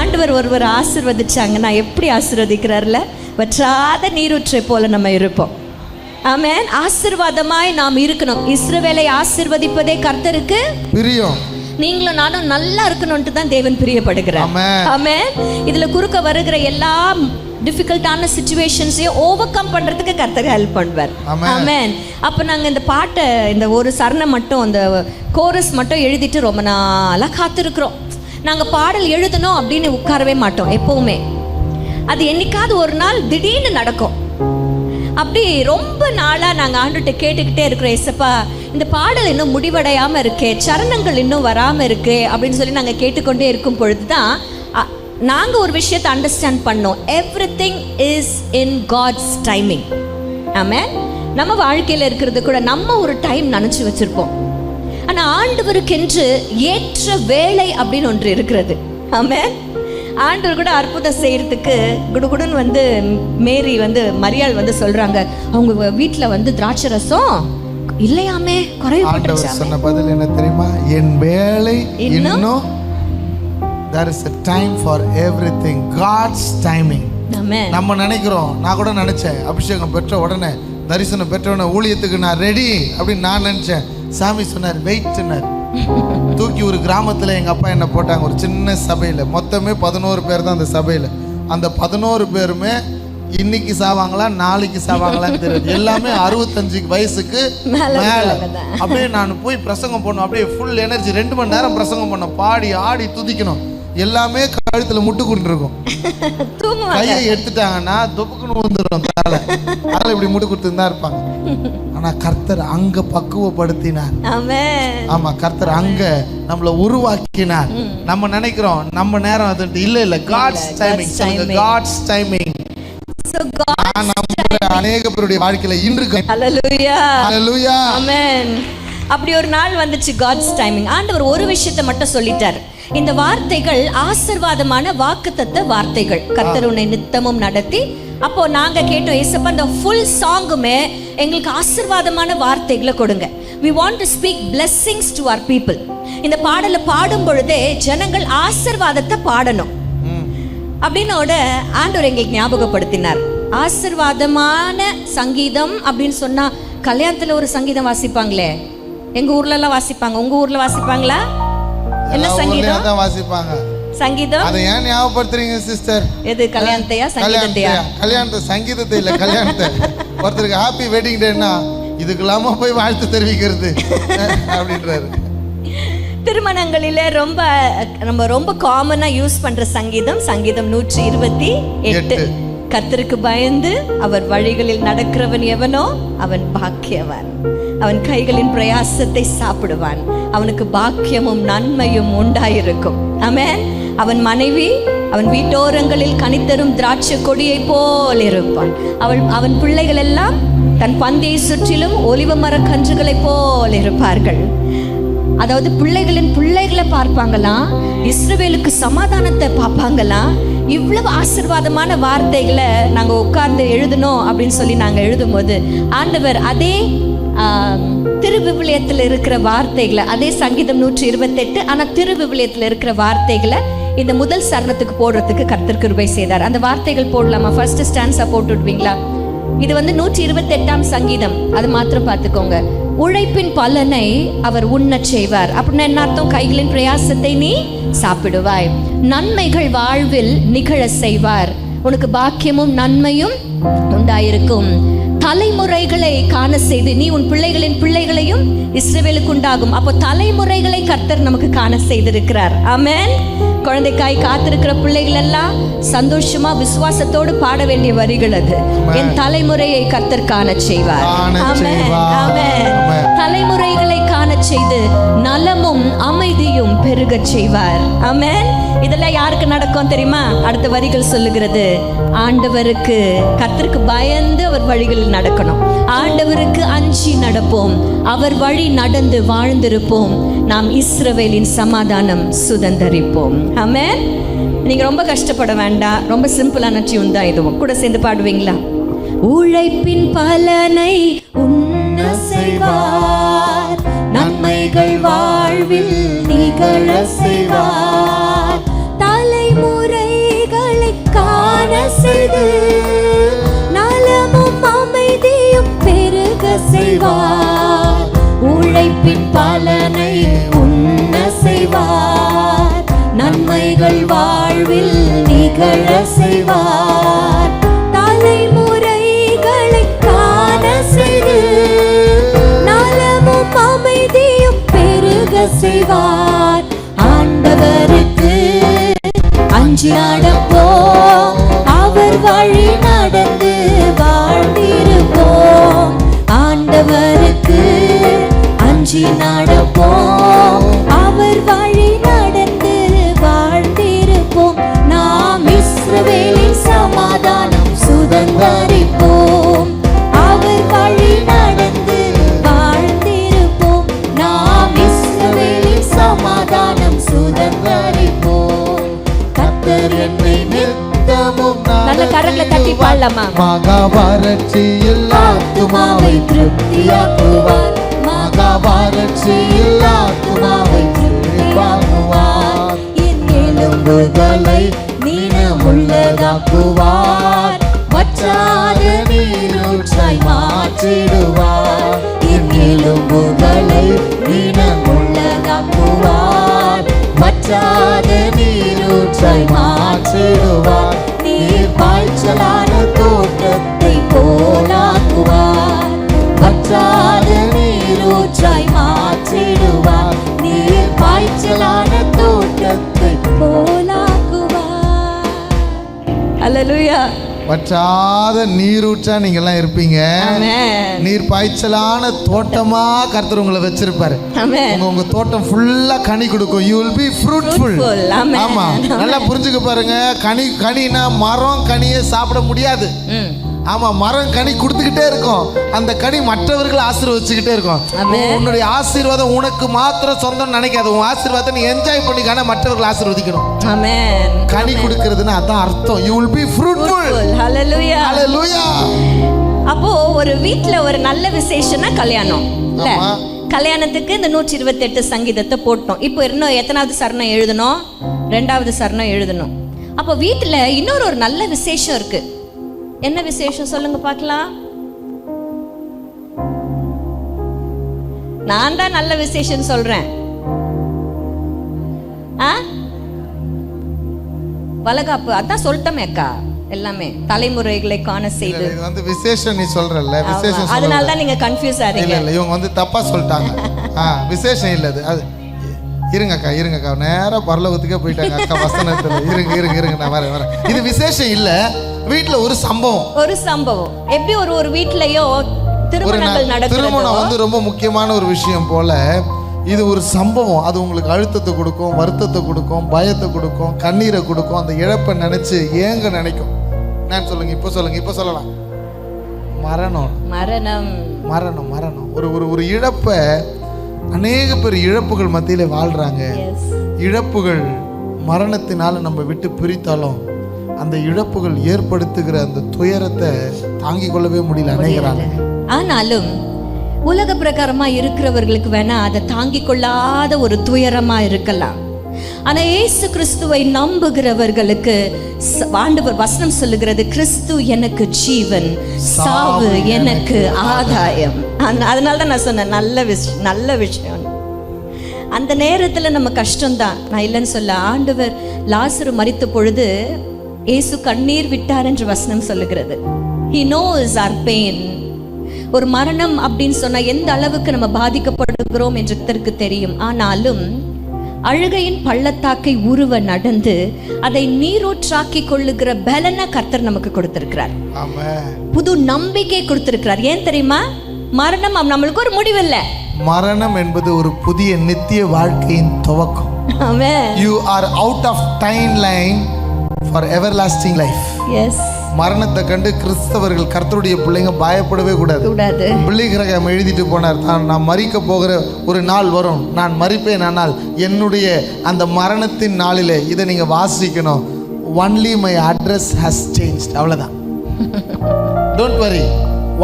ஆண்டவர் ஒருவர் ஆசிர்வதிச்சாங்க. நான் எப்படி ஆசீர்வதிக்கிறார்ல? வற்றாத நீரூற்றை போல நம்ம இருப்போம். ஆமென். ஆசீர்வாதமாய் நாம் இருக்கணும். இஸ்ரவேலை ஆசீர்வதிப்பதே கர்த்தருக்கு பிரியம். நீங்களும் நானும் நல்லா இருக்கணும்ட்டு தான் தேவன் பிரியப்படுகிறார். ஆமென். இதுல குறுக்க வருகிற எல்லா டிஃபிகல்ட்டான சுச்சுவேஷன்ஸையும் ஓவர் கம் பண்றதுக்கு கர்த்தர் ஹெல்ப் பண்ணுவார். ஆமென். அப்போ நாங்க இந்த பாட்டை இந்த ஒரு சரணம் மட்டும் அந்த கோரஸ் மட்டும் எழுதிட்டு ரொம்ப நாளா காத்திருக்கிறோம். நாங்க பாடல் எழுதணும் அப்படின்னு உட்காரவே மாட்டோம் எப்பவுமே. அது என்னைக்காவது ஒரு நாள் திடீர்னு நடக்கும். அப்படி ரொம்ப நாளாக நாங்கள் ஆண்டுகிட்ட கேட்டுக்கிட்டே இருக்கிறோம் எசப்பா இந்த பாடல் இன்னும் முடிவடையாமல் இருக்கே சரணங்கள் இன்னும் வராமல் இருக்கு அப்படின்னு சொல்லி நாங்கள் கேட்டுக்கொண்டே இருக்கும் பொழுது தான் நாங்கள் ஒரு விஷயத்தை அண்டர்ஸ்டாண்ட் பண்ணோம். Everything is in God's timing ஆமாம் நம்ம வாழ்க்கையில் இருக்கிறது கூட நம்ம ஒரு டைம் நினச்சி வச்சுருப்போம். ஆனால் ஆண்டவருக்கென்று ஏற்ற வேலை அப்படின்னு ஒன்று இருக்கிறது. ஆமென். ஆண்டவர் கூட அற்புதம் செய்யறதுக்கு குடுகுடுன்னு வந்து மேரி வந்து மரியாள் வந்து சொல்றாங்க. அவங்க வீட்டில் வந்து திராட்சை ரசம் இல்லையாமே ஆண்டவர் சொன்ன பதில் என்ன தெரியுமா? என் வேலை இன்னும்? there is a time for everything. God's timing. ஆமென். நம்ம நினைக்கிறோம். நான் கூட நினைச்சேன். அபிஷேகம் பெற்ற உடனே தரிசனம் பெற்ற உடனே ஊழியத்துக்கு நான் ரெடி அப்படின்னு நான் நினைச்சேன். சாமி சொன்னார் வெயிட்னார் தூக்கி ஒரு கிராமத்துல எங்க அப்பா என்ன போட்டாங்க ஒரு சின்ன சபையில மொத்தமே பதினோரு பேர் தான் அந்த சபையில. அந்த பதினோரு பேருமே இன்னைக்கு சாவாங்களா நாளைக்கு சாவாங்களான்னு தெரியாது. எல்லாமே அறுபத்தஞ்சு வயசுக்கு மேல. அப்படியே நான் போய் பிரசங்கம் பண்ணணும் அப்படியே ஃபுல் எனர்ஜி ரெண்டு மணி நேரம் பிரசங்கம் பண்ணோம் பாடி ஆடி துதிக்கணும். எல்லாமே கழுத்துல முட்டு தூங்குவாங்க. கையை எடுத்துட்டாங்கன்னா தொப்புக்குன்னு வந்துடும் தலை. இப்படி முட்டு கொடுத்து தான் இருப்பாங்க. ஆனா கர்த்தர் அங்க பக்குவப்படுத்தினார். ஆமா கர்த்தர் அங்க நம்மள உருவாக்கினார். நம்ம நினைக்கிறோம் நம்ம நேரம் அது இல்ல இல்ல. God's timing. காட்ஸ் டைமிங் அநேக பேருடைய வாழ்க்கையில இன்று hallelujah. ஹalleluya ஆமென் அப்படி ஒரு நாள் வந்துச்சு காட்ஸ் டைமிங் ஆண்டவர் ஒரு விஷயத்தை மட்டும் சொல்லிட்டார். இந்த வார்த்தைகள் ஆசிர்வாதமான வாக்குத்தத்த வார்த்தைகள். கத்தருனை உன்னை நித்தமும் நடத்தி. அப்போ நாங்க கேட்டோம் ஏசப்ப அந்த ஃபுல் சாங்குமே எங்களுக்கு ஆசிர்வாதமான வார்த்தைகளை கொடுங்க. We want to speak blessings to our people இந்த பாடலை பாடும் பொழுதே ஜனங்கள் ஆசிர்வாதத்தை பாடணும். அப்படின்னோட ஆண்டவர் எங்களுக்கு ஞாபகப்படுத்தினார். ஆசிர்வாதமான சங்கீதம் அப்படின்னு சொன்னா கல்யாணத்துல ஒரு சங்கீதம் வாசிப்பாங்களே. எங்க ஊர்ல எல்லாம் வாசிப்பாங்க? உங்க ஊர்ல வாசிப்பாங்களா? என்ன சங்கீதம்? தான் வாசிப்பாங்க. சங்கீதம்? அதை ஏன் ஞாபகப்படுத்துறீங்க சிஸ்டர் எது கல்யாணத்தையா சங்கீதத்தையா? கல்யாணத்தை சங்கீதத்தை இல்ல கல்யாணத்தை. ஒருத்தருக்கு ஹாப்பி வெட்டிங் டேன்னா இதுக்கெல்லாம போய் வாழ்த்து தெரிவிக்கிறது. அப்படின்றாரு. திருமணங்களிலே ரொம்ப நம்ம ரொம்ப காமனா யூஸ் பண்ற சங்கீதம் சங்கீதம் நூற்றி இருபத்தி எட்டு. எட்டு. கர்த்தருக்கு பயந்து அவர் வழிகளில் நடக்கிறவன் எவனோ அவன் பாக்கியவான். அவன் கைகளின் பிரயாசத்தை சாப்பிடுவான். அவனுக்கு பாக்கியமும் நன்மையும் உண்டாயிருக்கும். ஆமென். அவன் மனைவி அவன் வீட்டோரங்களில் கனித்தரும் திராட்சை கொடியைப் போல் இருப்பான். அவள் அவன் பிள்ளைகள் எல்லாம் தன் பந்தையை சுற்றிலும் ஒலிவ மரக் கன்றுகளைப் போல் இருப்பார்கள். அதாவது பிள்ளைகளின் பிள்ளைகளை பார்ப்பாங்களாம் இஸ்ரவேலுக்கு சமாதானத்தை பார்ப்பாங்களாம் இவ்வளவு ஆசீர்வாதமான வார்த்தைகளை நாங்கள் உட்கார்ந்து எழுதணும் அப்படின்னு சொல்லி நாங்கள் எழுதும்போது ஆண்டவர் அதே திருவிவிலியத்தில் இருக்கிற வார்த்தைகளை அதே சங்கீதம் நூற்றி இருபத்தெட்டு ஆனால் திருவிவிலியத்தில் இருக்கிற வார்த்தைகளை இந்த முதல் சரணத்துக்கு போடுறதுக்கு கர்த்தர் கிருபை செய்தார். அந்த வார்த்தைகள் போடலாமா? ஃபர்ஸ்ட் ஸ்டான்ஸா போட்டு விடுவீங்களா? இது வந்து நூற்றி இருபத்தெட்டாம் சங்கீதம். அது மாத்திரம் பார்த்துக்கோங்க. உழைப்பின் பலனை அவர் உண்ணச் செய்வார். அப்படின்னா என்ன அர்த்தம்? கைகளின் பிரயாசத்தை நீ சாப்பிடுவாய். நன்மைகள் வாழ்வில் நிகழ செய்வார். உனக்கு பாக்கியமும் நன்மையும் உண்டாயிருக்கும். தலைமுறைகளை காண செய்து நீ உன் பிள்ளைகளின் பிள்ளைகளையும் இஸ்ரவேலுக்கு உண்டாகும் அப்போ தலைமுறைகளை கர்த்தர் நமக்கு காண செய்திருக்கிறார். ஆமென். குழந்தைக்காய் காத்திருக்கிற பிள்ளைகள் எல்லாம் சந்தோஷமா விசுவாசத்தோடு பாட வேண்டிய வரிகள் அது. என் தலைமுறையை கர்த்தர் காண செய்வார். ஆமென். ஆமென். தலைமுறைகளை செய்து நலமும் அமைதியும் பெருகச் செய்வார். அமேன் இதெல்லாம் யாருக்கு நடக்கும் தெரியுமா? அடுத்த வரிகள் சொல்லுகிறது. ஆண்டவருக்கு கத்திற்கு பயந்து அவர் வழிகளில் நடக்கணும். ஆண்டவருக்கு அஞ்சி நடப்போம். அவர் வழி நடந்து வாழ்ந்திருப்போம். நாம் இஸ்ரவேலின் சமாதானம் சுதந்தரிப்போம். அமேன் நீங்க ரொம்ப கஷ்டப்பட வேண்டாம் ரொம்ப சிம்பிளான டியூன் தான் இதுவும் கூட சேர்ந்து பாடுவீங்களா? உழைப்பின் பலனை உன்ன செய்வார் நன்மைகள் வாழ்வில் நிகழ செய்வார் செய்து நலமும் அமைதியும் பெருக செய்வார். உழைப்பின் பலனை உண்ண செய்வார். நன்மைகள் வாழ்வில் நிகழ செய்வார். தலைமுறைகளை காண செய்து அஞ்சு நடப்போம் அவர் வழி நடந்து வாழ்ந்திருப்போம் ஆண்டவருக்கு அஞ்சி நடப்போம் அவர் வழி நடந்து வாழ்ந்திருப்போம். நாம் இஸ்ரவேலின் சமாதானம் சுதந்திரம் மகாபாரட்சியில் ஆத்துமாவை திருப்தியாக்குவார். மகாபாரட்சியில் ஆத்துமாவை திருப்பாக்குவார் என் எலும்புகளை நீளமுள்ளதாக்குவார். வற்றாத நீரூற்றாய் மாற்றிடுவார். என் எலும்புகளை நீளமுள்ளதாக்குவார். வற்றாத நீரூற்றாய் மாற்றிடுவார். நீர் பாய்ச்சலான நீர் பாய்ச்சலான தோட்டத்தை போலாக்குவார் வற்றாத நீரூற்றா நீங்கெல்லாம் இருப்பீங்க. நீர் பாய்ச்சலான தோட்டமா கர்த்தர் உங்களை வச்சிருப்பாரு. உங்க உங்க தோட்டம் ஃபுல்லா கனி கொடுக்கும். You will be fruitful. ஆமா. நல்லா புரிஞ்சுக்க பாருங்க. கனி கனினா மரம் கனியை சாப்பிட முடியாது. ம் ஆமா மரம் கனி கொடுத்துக்கிட்டே இருக்கும். அந்த கனி மற்றவர்கள் ஆசீர்வதிச்சுக்கிட்டே இருக்கும். உன்னுடைய ஆசீர்வாதம் உனக்கு மாத்திரம் சொந்தம் நினைக்காது. உன் ஆசீர்வாதத்தை நீ என்ஜாய் பண்ணிக்கான மற்றவர்கள் ஆசீர்வதிக்கணும். கனி கொடுக்கிறதுன்னா அதான் அர்த்தம். You will be fruitful Fruitful. Hallelujah. ஹalleluya அப்போ ஒரு வீட்ல ஒரு நல்ல விசேஷம்னா கல்யாணம். இல்ல. கல்யாணத்துக்கு இந்த நூற்றி இருபத்தி எட்டு சங்கீதத்தை போட்டோம். இப்போ இன்னும் எத்தனாவது சரணம் எழுதணும்? ரெண்டாவது சரணம் எழுதணும். அப்போ வீட்டுல இன்னொரு ஒரு நல்ல விசேஷம் இருக்கு. என்ன விசேஷம் சொல்லுங்க பார்க்கலாம். நான் தான் நல்ல விசேஷம் சொல்றேன். ஆ? வளகாப்பு. அதான் சொல்லிட்டோமே அக்கா எல்லாமே. தலைமுறைகளை காண செய்து. இது வந்து விசேஷம் நீ சொல்றல்ல. விசேஷம். அதனால தான் நீங்க கன்ஃபியூஸ் ஆறீங்க இல்ல இவங்க வந்து தப்பா சொல்லிட்டாங்க. ஆ விசேஷம் இல்ல அது. அது இருங்க அக்கா இருங்க அக்கா. நேரா பரலோகத்துக்கே போயிட்டாங்க அக்கா வசனத்துல. இருங்க இருங்க இருங்க. நான் வரேன் வரேன். இது விசேஷம் இல்ல. வீட்ல ஒரு சம்பவம். ஒரு சம்பவம். எப்படி ஒரு ஒரு வீட்லயோ திருமணங்கள் திருமணம் வந்து ரொம்ப முக்கியமான ஒரு விஷயம் போல இது ஒரு சம்பவம். அது உங்களுக்கு அழுத்தத்தை கொடுக்கும் வருத்தத்தை கொடுக்கும் பயத்தை கொடுக்கும் கண்ணீரை கொடுக்கும். அந்த இழப்பை நினைச்சு ஏங்க நினைக்கும்? நான் சொல்லுங்க இப்போ சொல்லுங்க இப்போ சொல்லலாம். மரணம். மரணம். மரணம் மரணம். ஒரு ஒரு ஒரு இழப்பை அநேக பேர் இழப்புகள் மத்தியில வாழ்றாங்க. எஸ் இழப்புகள் மரணத்தினால நம்ம விட்டு பிரித்தாலும் அந்த இழப்புகள் ஏற்படுத்துகிற அந்த துயரத்தை தாங்கிக் கொள்ளவே முடியல அநேகரால. ஆனாலும் உலக பிரகாரமா இருக்கிறவர்களுக்கு வேணா அதை தாங்கிக் கொள்ளாத ஒரு துயரமா இருக்கலாம். ஆனா இயேசு கிறிஸ்துவை நம்புகிறவர்களுக்கு ஆண்டவர் வசனம் சொல்லுகிறது கிறிஸ்து எனக்கு ஜீவன் சாவு எனக்கு ஆதாயம். அதனால தான் நான் சொன்னேன் நல்ல விஷயம் நல்ல விஷயம். அந்த நேரத்தில் நம்ம கஷ்டம்தான். நான் இல்லைன்னு சொல்ல ஆண்டவர் லாசரு மரித்த பொழுது இயேசு கண்ணீர் விட்டார் என்று வசனம் சொல்லுகிறது. ஹி knows our பெயின் ஒரு மரணம் அப்படின்னு சொன்னா எந்த அளவுக்கு நம்ம பாதிக்கப்படுகிறோம் என்று தெரியும். ஆனாலும் அழுகையின் பள்ளத்தாக்கை உருவ நடந்து அதை நீரூற்றாக்கி கொள்ளுகிற பலனை கர்த்தர் நமக்கு கொடுத்திருக்கிறார். புது நம்பிக்கை கொடுத்திருக்கிறார். ஏன் தெரியுமா? மரணம் நம்மளுக்கு ஒரு முடிவில்லை. மரணம் என்பது ஒரு புதிய நித்திய வாழ்க்கையின் துவக்கம். You are out of timeline for everlasting life yes மரணத்தை கண்டு கிறிஸ்தவர்கள் கர்த்தருடைய பிள்ளைங்க பயப்படவே கூடாது. கூடாது. பிள்ளைகிரகம் எழுதிட்டு போனார் தான் நான் மறிக்க போகிற ஒரு நாள் வரும். நான் மறிப்பேன் ஆனால் என்னுடைய அந்த மரணத்தின் நாளிலே இதை நீங்கள் வாசிக்கணும். Only my address has change அவ்வளோதான் don't worry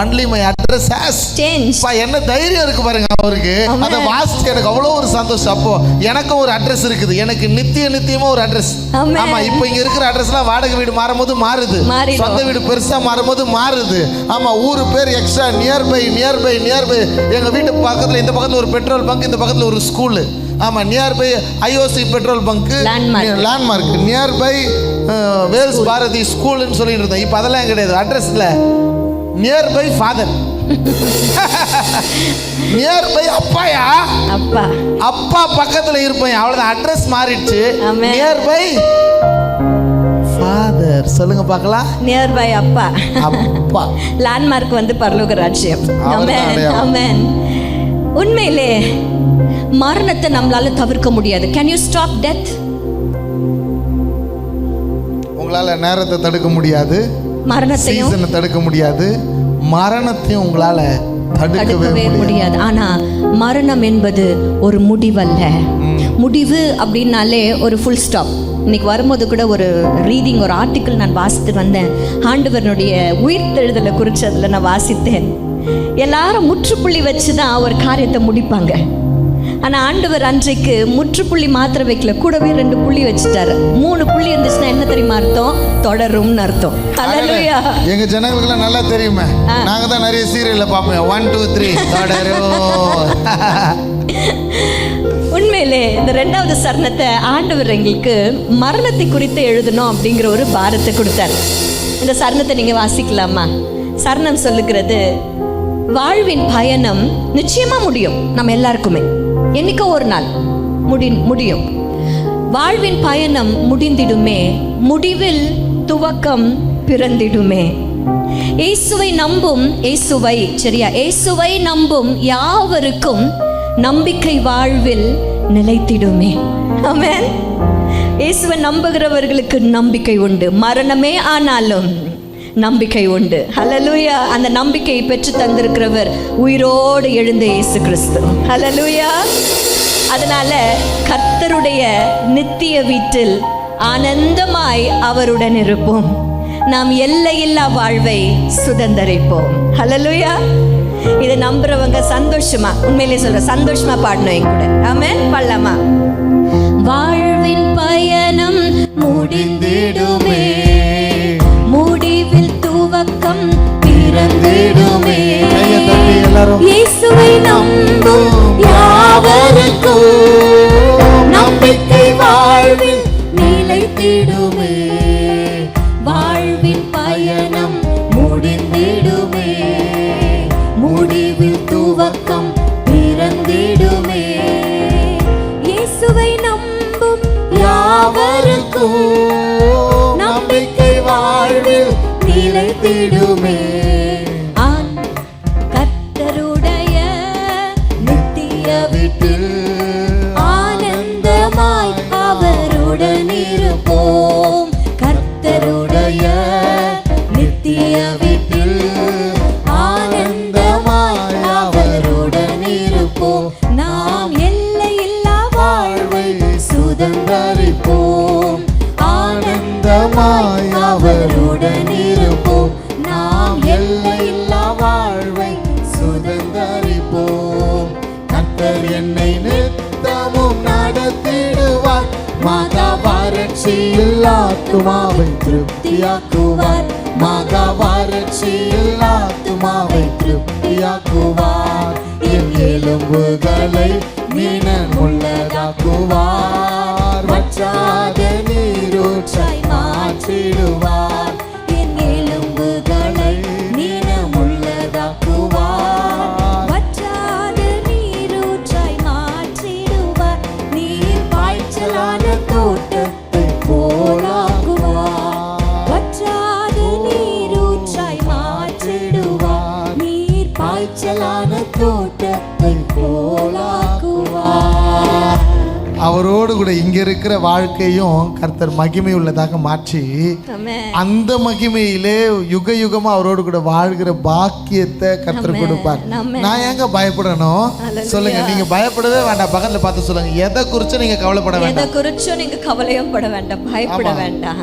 only my address has change என்ன தைரியம் இருக்கு பாருங்க அவருக்கு. அதை வாசிச்சு எனக்கு அவ்வளோ ஒரு சந்தோஷம். அப்போ எனக்கும் ஒரு அட்ரஸ் இருக்குது. எனக்கு நித்திய நித்தியமா ஒரு அட்ரஸ். ஆமா. இப்போ இங்க இருக்கிற அட்ரஸ்லாம் வாடகை வீடு மாறும்போது மாறுது. சொந்த வீடு பெருசா மாறும்போது மாறுது. ஆமா ஊரு பேர் எக்ஸ்ட்ரா நியர்பை நியர்பை நியர்பை எங்க வீட்டு பக்கத்துல இந்த பக்கத்துல ஒரு பெட்ரோல் பங்க் இந்த பக்கத்துல ஒரு ஸ்கூல் ஆமா nearby IOC petrol bunk. Landmark nearby Vels Bharathi ஸ்கூல்னு சொல்லிட்டு இருந்தோம் இப்போ அதெல்லாம் கிடையாது. அட்ரஸ்ல நியர்பை ஃபாதர் நியர்பை அப்பாயா அப்பா அப்பா பக்கத்துல இருப்பேன். அவ்வளவுதான். அட்ரஸ் மாறிடுச்சு. Amen. நியர்பை ஃபாதர் சொல்லுங்க பார்க்கலாம். நியர்பை அப்பா அப்பா லேண்ட்மார்க் வந்து பரலோக ராஜ்யம். அடையாளம். Amen. உண்மையிலே மரணத்தை நம்மளால தவிர்க்க முடியாது. கேன் யூ ஸ்டாப் டெத் உங்களால நேரத்தை தடுக்க முடியாது. மரணத்தையும் சீசனை தடுக்க முடியாது. மரணத்தையும் உங்களால தடுக்கவே முடியாது. ஆனா மரணம் என்பது ஒரு முடிவல்ல. முடிவு அப்படின்னாலே ஒரு ஃபுல் ஸ்டாப் இன்னைக்கு வரும்போது கூட ஒரு ரீடிங் ஒரு ஆர்டிக்கிள் நான் வாசித்து வந்தேன். ஆண்டவரனுடைய உயிர்த்தெழுதலை குறித்து அதில் நான் வாசித்தேன். எல்லாரும் முற்றுப்புள்ளி வச்சு தான் ஒரு காரியத்தை முடிப்பாங்க. ஆனா ஆண்டவர் அன்றைக்கு முற்றுப்புள்ளி மாத்திரம் வைக்கல. கூடவே ரெண்டு புள்ளி வச்சுட்டாரு. மூணு புள்ளி இருந்துச்சுன்னா தொடரும்னு அர்த்தம். அல்லேலூயா எங்க ஜனங்களுக்குலாம் நல்லா தெரியுமே. நாங்க தான் நிறைய சீரியல்ல பார்ப்போம். ஒன் டூ த்ரீ உண்மையிலே இந்த ரெண்டாவது சரணத்தை ஆண்டவர் எங்களுக்கு மரணத்தை குறித்து எழுதணும் அப்படிங்கிற ஒரு பாரத்தை கொடுத்தார். இந்த சரணத்தை நீங்க வாசிக்கலாமா? சரணம் சொல்லுகிறது வாழ்வின் பயணம் நிச்சயமா முடியும் நம்ம எல்லாருக்குமே. என்னைக்கோ ஒரு நாள் முடி முடியும். வாழ்வின் பயணம் முடிந்திடுமே முடிவில் துவக்கம் பிறந்திடுமே. இயேசுவை நம்பும் இயேசுவை சரியா? இயேசுவை நம்பும் யாவருக்கும் நம்பிக்கை வாழ்வில் நிலைத்திடுமே. ஆமென். இயேசுவை நம்புகிறவர்களுக்கு நம்பிக்கை உண்டு. மரணமே ஆனாலும் நம்பிக்கை உண்டு. ஹலலூயா அந்த நம்பிக்கையை பெற்று தந்திருக்கிறவர் உயிரோடு எழுந்த இயேசு கிறிஸ்து. ஹலலூயா அதனால கர்த்தருடைய நித்திய வீட்டில் ஆனந்தமாய் அவருடன் இருப்போம் நாம் எல்லையில்லா வாழ்வை சுதந்தரிப்போம். ஹalleluya இதை நம்புறவங்க சந்தோஷமா உண்மையிலே சொல்ற சந்தோஷமா பாடணும் என் கூட. ஆமென் பாடலாமா? வாழ்வின் பயணம் முடிந்திடுமே. முடிவில் துவக்கம் பிறந்திடுமே. இயேசுவை நம்பும் யாவருக்கும். நிலைத்திடுமே. வாழ்வின் பயணம் முடிந்திடுமே. முடிவில் துவக்கம் பிறந்திடுமே. இயேசுவை நம்பும் யாவருக்கும் நம்பிக்கை வாழ்வில் நிலைத்திடுமே. கர்த்தருடைய நித்திய வீட்டில் ஆனந்தமாய் அவருடன் இருப்போம் கர்த்தருடைய நித்திய வீட்டில் ஆனந்தமாய் அவருடன் இருப்போம் நாம் எல்லையில்லா வாழ்வை சுதந்தரிப்போம். ஆனந்தமாய் அவருடன் இருப்போம் நாம் எல்லையில்லா வாழ்வை சுதந்தரிப்போம். கர்த்தர் என்னை நித்தமும் நடத்திடுவார். மாதா வறட்சியில் ஆத்துமாவை திருப்தியாக்குவார். மகா வறட்சியில் ஆத்துமாவை திருப்தியாக்குவார். என் எலும்புகளை நீனன் உள்ளதாக்குவார் வற்றாத நீரூற்றை மாற்றிடுவார். அவரோடு கூட இங்க இருக்கிற வாழ்க்கையும் கர்த்தர் மகிமை உள்ளதாக மாற்றி அந்த மகிமையிலே யுக யுகமா அவரோடு கூட வாழ்கிற பாக்கியத்தை கர்த்தர் கொடுப்பார். நான் ஏங்க பயப்படணும்? சொல்லுங்க நீங்க பயப்படவே வேண்டாம். பக்கத்துல பார்த்து சொல்லுங்க. எதை குறிச்சு நீங்க கவலைப்பட எதை வேண்டாம். குறிச்சும் நீங்க கவலையும் பட வேண்டாம். பயப்பட. வேண்டாம்.